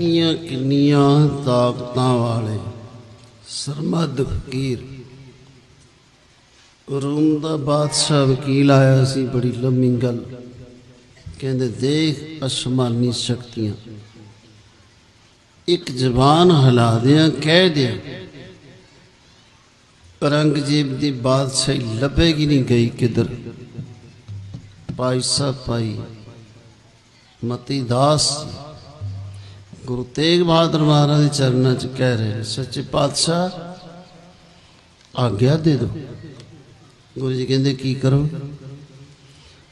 ਕਿੰਨੀਆਂ ਕਿੰਨੀਆਂ ਤਾਕਤਾਂ ਵਾਲੇ ਸਰਮਦ ਫਕੀਰ ਰੂਮ ਦਾ ਬਾਦਸ਼ਾਹ ਵਕੀਲ ਆਇਆ ਸੀ, ਬੜੀ ਲੰਮੀ ਗੱਲ। ਕਹਿੰਦੇ, ਦੇਖ ਅਸਮਾਨੀ ਸ਼ਕਤੀਆਂ। ਇੱਕ ਜ਼ਬਾਨ ਹਿਲਾ ਦਿਆਂ, ਕਹਿ ਦਿਆਂ, ਔਰੰਗਜ਼ੇਬ ਦੀ ਬਾਦਸ਼ਾਹੀ ਲੱਭੇਗੀ ਨਹੀਂ ਗਈ ਕਿਧਰ। ਭਾਈ ਸਾਹਿਬ, ਭਾਈ, ਮਤੀ ਦਾਸ ਗੁਰੂ ਤੇਗ ਬਹਾਦਰ ਮਹਾਰਾਜ ਦੇ ਚਰਨਾਂ 'ਚ ਕਹਿ ਰਹੇ ਨੇ, ਸੱਚੇ ਪਾਤਸ਼ਾਹ, ਆਗਿਆ ਦੇ ਦਿਓ। ਗੁਰੂ ਜੀ ਕਹਿੰਦੇ, ਕੀ ਕਰੋ?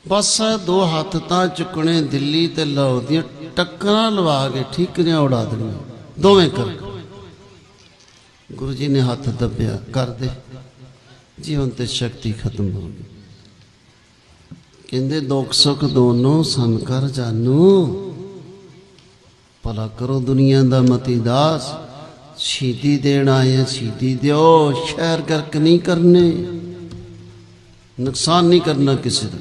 ਬਸ ਦੋ ਹੱਥ ਤਾਂ ਚੁੱਕਣੇ, ਦਿੱਲੀ ਤੇ ਲਾਹੌਰ ਦੀਆਂ ਟੱਕਰਾਂ ਲਵਾ ਕੇ ਠੀਕਰੀਆਂ ਉਡਾ ਦੇਣੀਆਂ। ਦੋਵੇਂ ਕਰ। ਗੁਰੂ ਜੀ ਨੇ ਹੱਥ ਦੱਬਿਆ ਕਰ ਦੇ ਜੀਵਨ ਤੇ ਸ਼ਕਤੀ ਖਤਮ ਹੋ ਗਈ। ਕਹਿੰਦੇ, ਦੁੱਖ ਸੁੱਖ ਦੋਨੋਂ ਸਮ ਕਰ ਜਾਨੂ। ਭਲਾ ਕਰੋ ਦੁਨੀਆ ਦਾ ਮਤੀ ਦਾਸ। ਸ਼ਹੀਦੀ ਦੇਣ ਆਏ ਆ ਸ਼ਹੀਦੀ ਦਿਓ। ਸ਼ਹਿਰ ਗਰਕ ਨਹੀਂ ਕਰਨੇ। ਨੁਕਸਾਨ ਨਹੀਂ ਕਰਨਾ ਕਿਸੇ ਦਾ।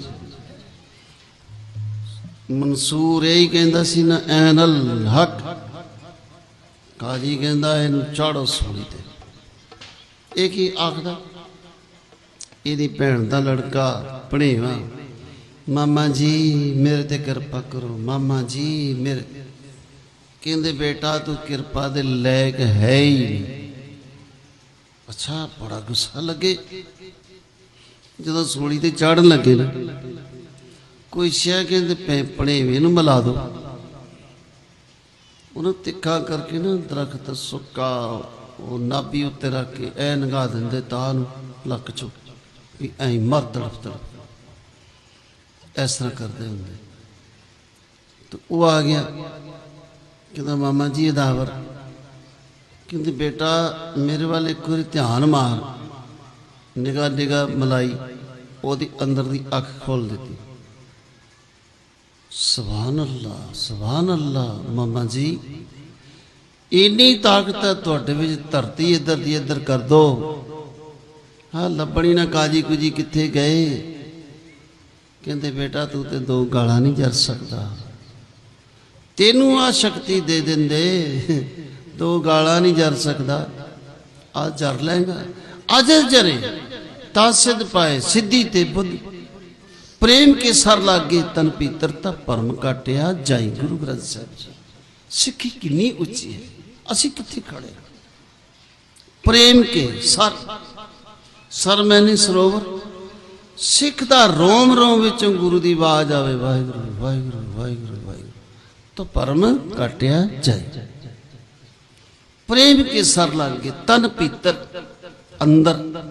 ਮਨਸੂਰ ਇਹ ਹੀ ਕਹਿੰਦਾ ਸੀ ਨਾ ਐਨਲ ਹਕ। ਕਾਜੀ ਕਹਿੰਦਾ, ਇਹਨੂੰ ਚਾੜੋ ਸੂਲੀ ਤੇ। ਇਹ ਕੀ ਆਖਦਾ? ਇਹਦੀ ਭੈਣ ਦਾ ਲੜਕਾ ਭਣੇਵਾ। ਮਾਮਾ ਜੀ, ਮੇਰੇ ਤੇ ਕਿਰਪਾ ਕਰੋ। ਮਾਮਾ ਜੀ, ਮੇਰੇ ਕਹਿੰਦੇ, ਬੇਟਾ, ਤੂੰ ਕਿਰਪਾ ਦੇ ਲਾਇਕ ਹੈ ਹੀ ਨਹੀਂ। ਅੱਛਾ, ਬੜਾ ਗੁੱਸਾ ਲੱਗੇ। ਜਦੋਂ ਸੂਲੀ ਤੇ ਚਾੜਨ ਲੱਗੇ ਨਾ, ਕੋਈ ਸ਼ੈ ਕਹਿੰਦੇ ਪੈ ਭਣੇਵੇਂ ਨੂੰ ਮਿਲਾ ਦੋ। ਉਹਨੂੰ ਤਿੱਖਾ ਕਰਕੇ ਨਾ ਦਰਖਤ ਸੁੱਕਾ ਉਹ ਨਾਭੀ ਉੱਤੇ ਰੱਖ ਕੇ ਐ ਨਗਾ ਦਿੰਦੇ ਤਾਂ ਨੂੰ ਲੱਕ ਚੋਂ ਵੀ ਐਂ ਮਰ ਤੜਫ ਤੜਫ ਇਸ ਤਰ੍ਹਾਂ ਕਰਦੇ ਹੁੰਦੇ। ਤੇ ਉਹ ਆ ਗਿਆ। ਕਹਿੰਦਾ, ਮਾਮਾ ਜੀ ਅਦਾਵਰ ਕਹਿੰਦੇ, ਬੇਟਾ, ਮੇਰੇ ਵੱਲ ਇੱਕ ਵਾਰੀ ਧਿਆਨ ਮਾਰ। ਨਿਗਾਹ ਨਿਗਾਹ ਮਲਾਈ, ਉਹਦੀ ਅੰਦਰ ਦੀ ਅੱਖ ਖੋਲ ਦਿੱਤੀ। ਸੁਭਾਨ ਅੱਲਾ ਸੁਭਾਨ ਅੱਲਾ ਮਾਮਾ ਜੀ, ਇੰਨੀ ਤਾਕਤ ਹੈ, ਤੁਹਾਡੇ ਵਿੱਚ ਧਰਤੀ ਇੱਧਰ ਦੀ ਇੱਧਰ ਕਰ ਦੋ। ਹਾਂ ਲੱਭਣੀ ਨਾ ਕਾਜੀ ਕੁਜੀ ਕਿੱਥੇ ਗਏ? ਕਹਿੰਦੇ, ਬੇਟਾ, ਤੂੰ ਤੇ ਦੋ ਗਾਲਾਂ ਨਹੀਂ ਜਰ ਸਕਦਾ। ਤੈਨੂੰ ਆ ਸ਼ਕਤੀ ਦੇ ਦਿੰਦੇ। ਦੋ ਗਾਲਾਂ ਨਹੀਂ ਜਰ ਸਕਦਾ। ਆ ਜਰ ਲੈਗਾ। ਅਜ ਜਰੇ ਤਾਂ ਸਿੱਧ ਪਾਏ, ਸਿੱਧੀ ਤੇ ਬੁੱਧ। ਪ੍ਰੇਮ ਕੇ ਸਰ ਲਾਗੇ ਤਨ ਪੀਤਰ ਪੀਤਰਤਾ ਪਰਮ ਕਾਟਿਆ ਜਾਈ ਗੁਰੂ ਗ੍ਰੰਥ ਸਾਹਿਬ ਜੀ। ਸਿੱਖੀ ਕਿੰਨੀ ਉੱਚੀ ਹੈ। ਅਸੀਂ ਕਿੱਥੇ ਖੜੇ ਪ੍ਰੇਮ ਕੇ ਸਰ। ਸਰ ਮੈਨੇ ਸਰੋਵਰ। ਸਿੱਖ ਦਾ ਰੋਮ ਰੋਮ ਵਿੱਚੋਂ ਗੁਰੂ ਦੀ ਆਵਾਜ਼ ਆਵੇ, ਵਾਹਿਗੁਰੂ ਵਾਹਿਗੁਰੂ ਵਾਹਿਗੁਰੂ ਵਾਹਿਗੁਰੂ। ਤਾਂ ਪਰਮ ਕਾਟਿਆ ਜਾਏ ਪ੍ਰੇਮ ਕੇ ਸਰ ਲਾਗੇ ਤਨ ਪੀਤਰ ਅੰਦਰ।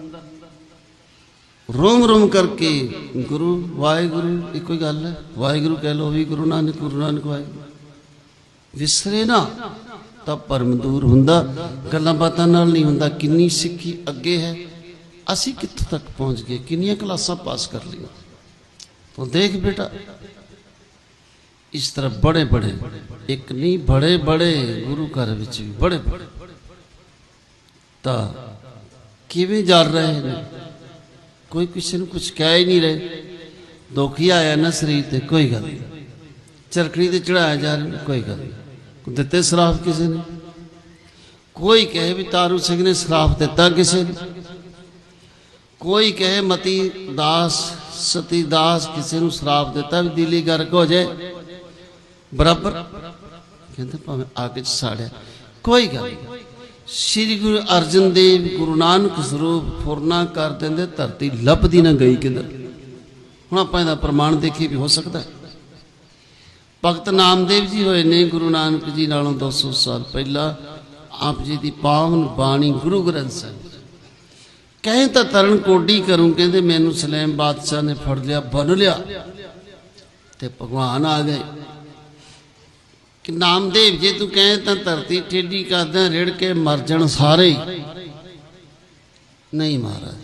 ਰੋਮ ਰੋਮ ਕਰਕੇ ਗੁਰੂ, ਵਾਹਿਗੁਰੂ, ਇੱਕੋ ਹੀ ਗੱਲ ਹੈ। ਵਾਹਿਗੁਰੂ ਕਹਿ ਲੋ ਵੀ ਗੁਰੂ ਨਾਨਕ ਗੁਰੂ ਨਾਨਕ ਵਾਹਿਗੁਰੂ। ਵਿਸਰੇ ਨਾ ਤਾਂ ਪਰਮ ਦੂਰ ਹੁੰਦਾ। ਗੱਲਾਂ ਬਾਤਾਂ ਨਾਲ ਨਹੀਂ ਹੁੰਦਾ। ਕਿੰਨੀ ਸਿੱਖੀ ਅੱਗੇ ਹੈ। ਅਸੀਂ ਕਿੱਥੋਂ ਤੱਕ ਪਹੁੰਚ ਗਏ? ਕਿੰਨੀਆਂ ਕਲਾਸਾਂ ਪਾਸ ਕਰ ਲਈਆਂ? ਤੂੰ ਦੇਖ ਬੇਟਾ ਇਸ ਤਰ੍ਹਾਂ ਬੜੇ ਬੜੇ, ਇੱਕ ਨਹੀਂ ਬੜੇ ਬੜੇ ਗੁਰੂ ਘਰ ਵਿੱਚ ਵੀ ਬੜੇ ਬੜੇ। ਤਾਂ ਕਿਵੇਂ ਜਲ ਰਹੇ ਨੇ? ਕੋਈ ਕਿਸੇ ਨੂੰ ਕੁਝ ਕਹਿ ਹੀ ਨਹੀਂ ਰਹੇ। ਦੁੱਖ ਆਇਆ ਨਾ ਸਰੀਰ ਤੇ, ਕੋਈ ਗੱਲ ਨਹੀਂ। ਚਰਖੜੀ ਤੇ ਚੜਾਇਆ ਜਾ ਰਿਹਾ, ਕੋਈ ਗੱਲ ਨਹੀਂ। ਦਿੱਤੇ ਸਰਾਫ ਕਿਸੇ ਨੇ? ਕੋਈ ਕਹੇ ਵੀ ਤਾਰੂ ਸਿੰਘ ਨੇ ਸਰਾਫ ਦਿੱਤਾ ਕਿਸੇ ਨੂੰ? ਕੋਈ ਕਹੇ ਮਤੀ ਦਾਸ, ਸਤੀ ਦਾਸ ਕਿਸੇ ਨੂੰ ਸਰਾਫ ਦਿੱਤਾ ਵੀ ਦਿੱਲੀ ਗਰਕ ਹੋ ਜਾਏ। ਬਰਾਬਰ। ਕਹਿੰਦੇ ਭਾਵੇਂ ਅੱਗ 'ਚ ਸਾੜਿਆ। ਕੋਈ ਗੱਲ ਨਹੀਂ। ਸ੍ਰੀ ਗੁਰੂ ਅਰਜਨ ਦੇਵ ਗੁਰੂ ਨਾਨਕ ਸਰੂਪ ਫੁਰਨਾ ਕਰ ਦਿੰਦੇ, ਧਰਤੀ ਲੱਭਦੀ ਨਾ ਗਈ ਕਿਧਰ। ਹੁਣ ਆਪਾਂ ਇਹਦਾ ਪ੍ਰਮਾਣ ਦੇਖੀ ਵੀ ਹੋ ਸਕਦਾ ਭਗਤ ਨਾਮਦੇਵ ਜੀ ਹੋਏ ਨੇ ਗੁਰੂ ਨਾਨਕ ਜੀ ਨਾਲੋਂ 200 ਸਾਲ ਪਹਿਲਾਂ, ਆਪ ਜੀ ਦੀ ਪਾਵਨ ਬਾਣੀ ਗੁਰੂ ਗ੍ਰੰਥ ਸਾਹਿਬ ਕਹੇ ਤਾਂ ਤਰਨ ਕੋਡੀ ਕਰੂੰ, ਕਹਿੰਦੇ ਮੈਨੂੰ ਸਲੇਮ ਬਾਦਸ਼ਾਹ ਨੇ ਫੜ ਲਿਆ, ਬੰਨ ਲਿਆ। ਤੇ ਭਗਵਾਨ ਆ ਗਏ। ਕਿ ਨਾਮਦੇਵ ਜੇ ਤੂੰ ਕਹੇ ਤਾਂ ਧਰਤੀ ਟੇਢੀ ਕਰਦਾ ਰਿੜ ਕੇ ਮਰ ਜਾਣ ਸਾਰੇ ਨਹੀਂ ਮਹਾਰਾਜ।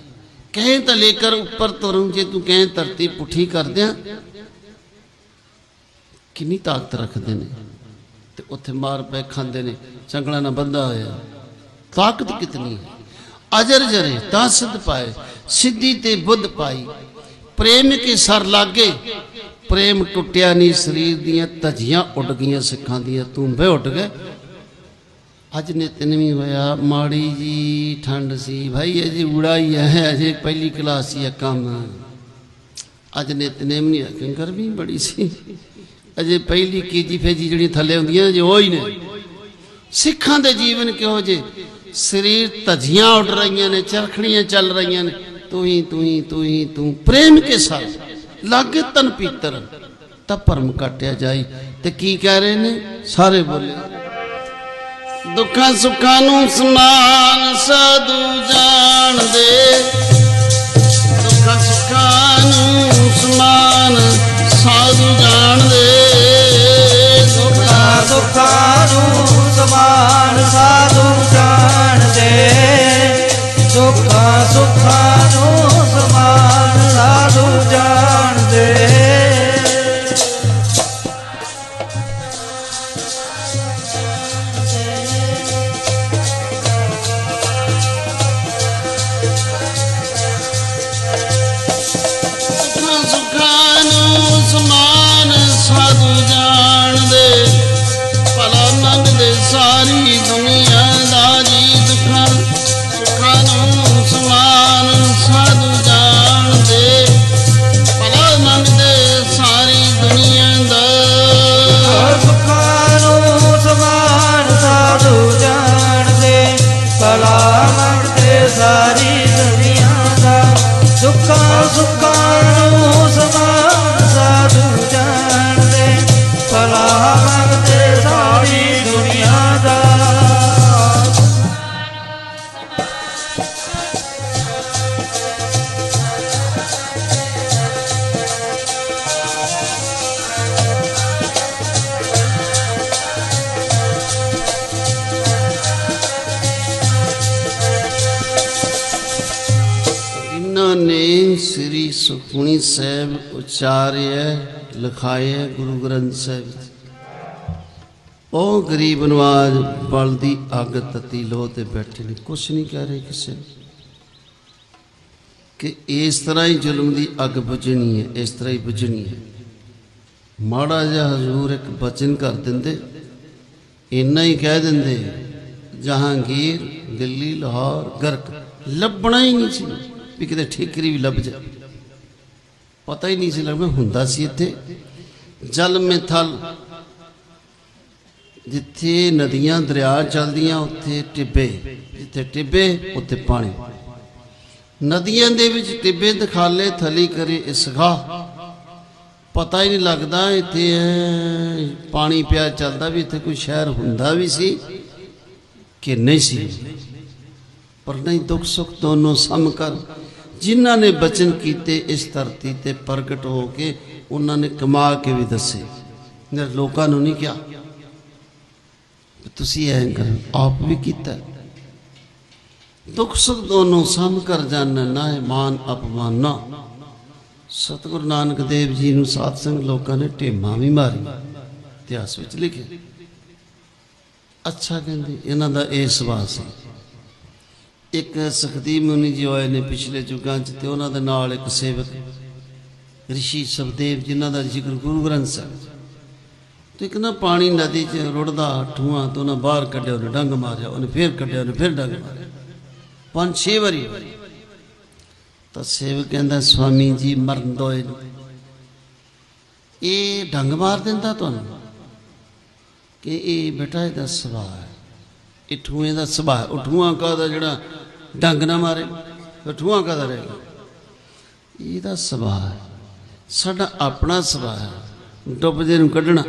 ਕਹੇ ਤਾਂ ਲੇਕਰ ਉੱਪਰ ਤੁਰੂੰ ਜੇ ਤੂੰ ਕਹੇ ਧਰਤੀ ਪੁੱਠੀ ਕਰ ਕਿੰਨੀ ਤਾਕਤ ਰੱਖਦੇ ਨੇ। ਤੇ ਉੱਥੇ ਮਾਰ ਪੈ ਖਾਂਦੇ ਨੇ। ਚੰਗਲਾ ਨਾਲ ਬੰਦਾ ਹੋਇਆ। ਤਾਕਤ ਕਿਤਨੀ ਹੈ। ਅਜਰ ਜਰੇ ਤਾਂ ਸਿੱਧ ਪਾਏ। ਸਿੱਧੀ ਤੇ ਬੁੱਧ ਪਾਈ। ਪ੍ਰੇਮ ਕੇ ਸਰ ਲਾਗੇ। ਪ੍ਰੇਮ ਟੁੱਟਿਆ ਨਹੀਂ, ਸਰੀਰ ਦੀਆਂ ਧਜੀਆਂ ਉੱਡ ਗਈਆਂ ਸਿੱਖਾਂ ਦੀਆਂ ਤੂੰਬੇ ਉੱਡ ਗਏ। ਅੱਜ ਨਿਤਨ ਵੀ ਹੋਇਆ, ਮਾੜੀ ਜੀ ਠੰਡ ਸੀ, ਭਾਈ ਅਜੇ ਉੜਾ ਹੀ ਹੈ, ਅਜੇ ਪਹਿਲੀ ਕਲਾਸ ਹੀ ਹੈ ਕੰਮ। ਅੱਜ ਨਿਤਨੇਮ ਨਹੀਂ ਹੈ ਗਰਮੀ ਬੜੀ ਸੀ। ਅਜੇ ਪਹਿਲੀ ਕੀਜੀ ਫੇਜੀ ਜਿਹੜੀ ਥੱਲੇ ਹੁੰਦੀਆਂ ਜੇ ਉਹ ਹੀ ਨੇ। ਸਿੱਖਾਂ ਦੇ ਜੀਵਨ ਕਿਹੋ ਜੇ ਸਰੀਰ ਧਜੀਆਂ ਉੱਡ ਰਹੀਆਂ ਨੇ, ਚਰਖੜੀਆਂ ਚੱਲ ਰਹੀਆਂ ਨੇ, ਤੂੰ ਹੀ ਤੂੰ ਹੀ ਤੂੰ ਹੀ, ਤੂੰ, ਪ੍ਰੇਮ ਕੇ ਸਾਥ। ਲਾਗੇ ਤਨ ਪੀਤਰ, ਤਾਂ ਭਰਮ ਕਾਟਿਆ ਜਾਈ। ਤੇ ਕੀ ਕਹਿ ਰਹੇ ਨੇ? ਸਾਰੇ ਬੋਲੇ। ਦੁੱਖਾਂ ਸੁੱਖਾਂ ਨੂੰ ਸਮਾਨ ਸਾਧੂ ਜਾਣਦੇ। ਦੁੱਖਾਂ ਸੁੱਖਾਂ ਨੂੰ ਸਮਾਨ ਸਾਧੂ ਜਾਣਦੇ। ਸੁਖਾ ਸੁਖਾਂ ਨੂੰ सारी ਸ੍ਰੀ ਸਾਹਿਬ ਉਚਾਰਿਆ ਲਿਖਾਇਆ ਗੁਰੂ ਗ੍ਰੰਥ ਸਾਹਿਬ ਉਹ ਗਰੀਬ ਨਵਾਜ ਬਲ ਦੀ ਅੱਗ ਤਤੀ ਲੋਹ ਤੇ ਬੈਠੇ ਨੇ। ਕੁਛ ਨਹੀਂ ਕਹਿ ਰਹੇ ਕਿਸੇ ਨੂੰ। ਕਿ ਇਸ ਤਰ੍ਹਾਂ ਹੀ ਜ਼ੁਲਮ ਦੀ ਅੱਗ ਬੁਝਣੀ ਹੈ, ਇਸ ਤਰ੍ਹਾਂ ਹੀ ਬੁਝਣੀ ਹੈ। ਮਾੜਾ ਜਿਹਾ ਹਜ਼ੂਰ ਇੱਕ ਬਚਨ ਕਰ ਦਿੰਦੇ। ਇੰਨਾ ਹੀ ਕਹਿ ਦਿੰਦੇ, ਜਹਾਂਗੀਰ, ਦਿੱਲੀ, ਲਾਹੌਰ, ਗਰਕ, ਲੱਭਣਾ ਹੀ ਨਹੀਂ ਸੀ। ਵੀ ਕਿਤੇ ਠੇਕਰੀ ਵੀ ਲੱਭ ਜਾਵੇ ਪਤਾ ਹੀ ਨਹੀਂ ਸੀ ਲੱਗਦਾ ਹੁੰਦਾ ਸੀ ਇੱਥੇ। ਜਲ ਮੇ ਥਲ ਜਿੱਥੇ ਨਦੀਆਂ, ਦਰਿਆ ਚੱਲਦੀਆਂ, ਉੱਥੇ ਟਿੱਬੇ, ਜਿੱਥੇ ਟਿੱਬੇ, ਉੱਥੇ ਪਾਣੀ। ਨਦੀਆਂ ਦੇ ਵਿੱਚ ਟਿੱਬੇ ਦਿਖਾਲੇ, ਥਲੀ ਕਰੇ ਇਸਗਾ ਪਤਾ ਹੀ ਨਹੀਂ ਲੱਗਦਾ ਇੱਥੇ ਪਾਣੀ ਪਿਆ ਚੱਲਦਾ ਵੀ ਇੱਥੇ ਕੋਈ ਸ਼ਹਿਰ ਹੁੰਦਾ ਵੀ ਸੀ ਕਿ ਨਹੀਂ ਸੀ। ਪਰ ਨਹੀਂ ਦੁੱਖ ਸੁੱਖ ਦੋਨੋਂ ਸਮ ਕਰ ਜਿਨ੍ਹਾਂ ਨੇ ਬਚਨ ਕੀਤੇ ਇਸ ਧਰਤੀ ਤੇ ਪ੍ਰਗਟ ਹੋ ਕੇ ਉਹਨਾਂ ਨੇ ਕਮਾ ਕੇ ਵੀ ਦੱਸੇ। ਨੇ ਲੋਕਾਂ ਨੂੰ ਨਹੀਂ ਕਿਹਾ ਤੁਸੀਂ ਐਂ ਕਰੋ, ਆਪ ਵੀ ਕੀਤਾ। ਦੁੱਖ ਸੁੱਖ ਦੋਨੋਂ ਸਮ ਕਰ ਜਾਣ, ਨਾ ਹੈ ਮਾਨ ਅਪਮਾਨ। ਨਾ ਸਤਿਗੁਰੂ ਨਾਨਕ ਦੇਵ ਜੀ ਨੂੰ ਸਾਧ ਸੰਗ ਲੋਕਾਂ ਨੇ ਢੇਮਾਂ ਵੀ ਮਾਰੀ ਇਤਿਹਾਸ ਵਿੱਚ ਲਿਖਿਆ। ਅੱਛਾ ਕਹਿੰਦੇ, ਇਹਨਾਂ ਦਾ ਇਹ ਸੁਭਾਅ ਸੀ। ਇੱਕ ਸਖਦੀ ਮੁਨੀ ਜੀ ਹੋਏ ਨੇ ਪਿਛਲੇ ਯੁੱਗਾਂ 'ਚ ਤੇ ਉਹਨਾਂ ਦੇ ਨਾਲ ਇੱਕ ਸੇਵਕ ਰਿਸ਼ੀ ਸਬਦੇਵ ਜਿਨ੍ਹਾਂ ਦਾ ਜ਼ਿਕਰ ਗੁਰੂ ਗ੍ਰੰਥ ਸਾਹਿਬ ਤੇ ਇੱਕ ਨਾ ਪਾਣੀ ਨਦੀ 'ਚ ਰੁੜਦਾ ਠੂਆਂ ਤੋਂ ਉਹਨਾਂ ਬਾਹਰ ਕੱਢਿਆ, ਉਹਨੇ ਡੰਗ ਮਾਰਿਆ, ਉਹਨੇ ਫੇਰ ਕੱਢਿਆ, ਉਹਨੇ ਫੇਰ ਡੰਗ ਮਾਰਿਆ। ਪੰਜ ਛੇ ਵਾਰੀ ਤਾਂ ਸੇਵਕ ਕਹਿੰਦਾ, ਸਵਾਮੀ ਜੀ, ਮਰਨ ਦੋ ਇਹ ਡੰਗ ਮਾਰ ਦਿੰਦਾ ਤੁਹਾਨੂੰ? ਕਿ ਇਹ ਬੇਟਾ, ਇਹਦਾ ਸੁਭਾਅ ਹੈ। ਇਹ ਠੂਏ ਦਾ ਸੁਭਾਅ ਹੈ। ਉਹ ਕਾਹਦਾ ਜਿਹੜਾ ਡੰਗ ਨਾ ਮਾਰੇ ਉਹ ਠੂਆਂ ਕਾਹਦਾ ਰਹੇਗਾ ਇਹਦਾ ਸੁਭਾਅ ਹੈ। ਸਾਡਾ ਆਪਣਾ ਸੁਭਾਅ ਹੈ। ਡੁੱਬਦੇ ਨੂੰ ਕੱਢਣਾ।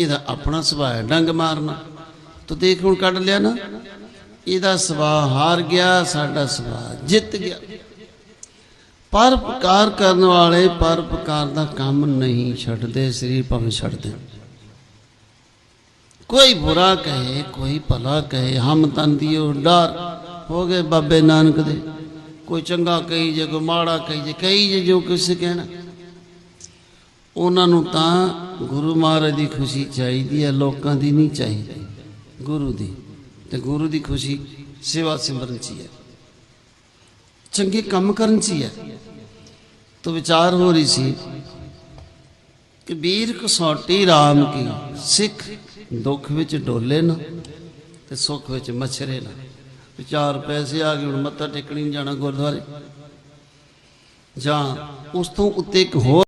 ਇਹਦਾ ਆਪਣਾ ਸੁਭਾਅ ਹੈ, ਡੰਗ ਮਾਰਨਾ। ਤੂੰ ਦੇਖ ਹੁਣ ਕੱਢ ਲਿਆ ਨਾ। ਇਹਦਾ ਸੁਭਾਅ ਹਾਰ ਗਿਆ, ਸਾਡਾ ਸੁਭਾਅ ਜਿੱਤ ਗਿਆ। ਪਰਪਕਾਰ ਕਰਨ ਵਾਲੇ ਪਰਪਕਾਰ ਦਾ ਕੰਮ ਨਹੀਂ ਛੱਡਦੇ, ਸਰੀਰ ਭਾਵੇਂ ਛੱਡ ਦੇਣ। ਕੋਈ ਬੁਰਾ ਕਹੇ, ਕੋਈ ਭਲਾ ਕਹੇ, ਹਮ ਤਨ ਦਿਓ ਡਰ। ਹੋ ਗਏ ਬਾਬੇ ਨਾਨਕ ਦੇ। ਕੋਈ ਚੰਗਾ ਕਹੀ ਜੇ, ਕੋਈ ਮਾੜਾ ਕਹੀ ਜੇ ਕਹੀ ਜੇ ਜੋ ਕਿਸੇ ਕਹਿਣਾ। ਉਹਨਾਂ ਨੂੰ ਤਾਂ ਗੁਰੂ ਮਹਾਰਾਜ ਦੀ ਖੁਸ਼ੀ ਚਾਹੀਦੀ ਹੈ, ਲੋਕਾਂ ਦੀ ਨਹੀਂ ਚਾਹੀਦੀ। ਗੁਰੂ ਦੀ। ਤੇ ਗੁਰੂ ਦੀ ਖੁਸ਼ੀ ਸੇਵਾ ਸਿਮਰਨ ਚ ਹੀ ਹੈ। ਚੰਗੇ ਕੰਮ ਕਰਨ ਚ ਹੀ ਹੈ। ਤੋ ਵਿਚਾਰ ਹੋ ਰਹੀ ਸੀ ਕਿ ਵੀਰ ਕਸੌਟੀ RAM ਕੀ ਸਿੱਖ ਦੁੱਖ ਵਿੱਚ ਡੋਲੇ ਨਾ ਤੇ ਸੁੱਖ ਵਿੱਚ ਮਛਰੇ ਨਾ। ਵਿਚਾਰ ਪੈਸੇ ਆ ਗਏ, ਹੁਣ ਮੱਥਾ ਟੇਕਣੀ ਨਹੀਂ ਜਾਣਾ ਗੁਰਦੁਆਰੇ। ਜਾਂ ਉਸ ਤੋਂ ਉੱਤੇ ਇੱਕ ਹੋਰ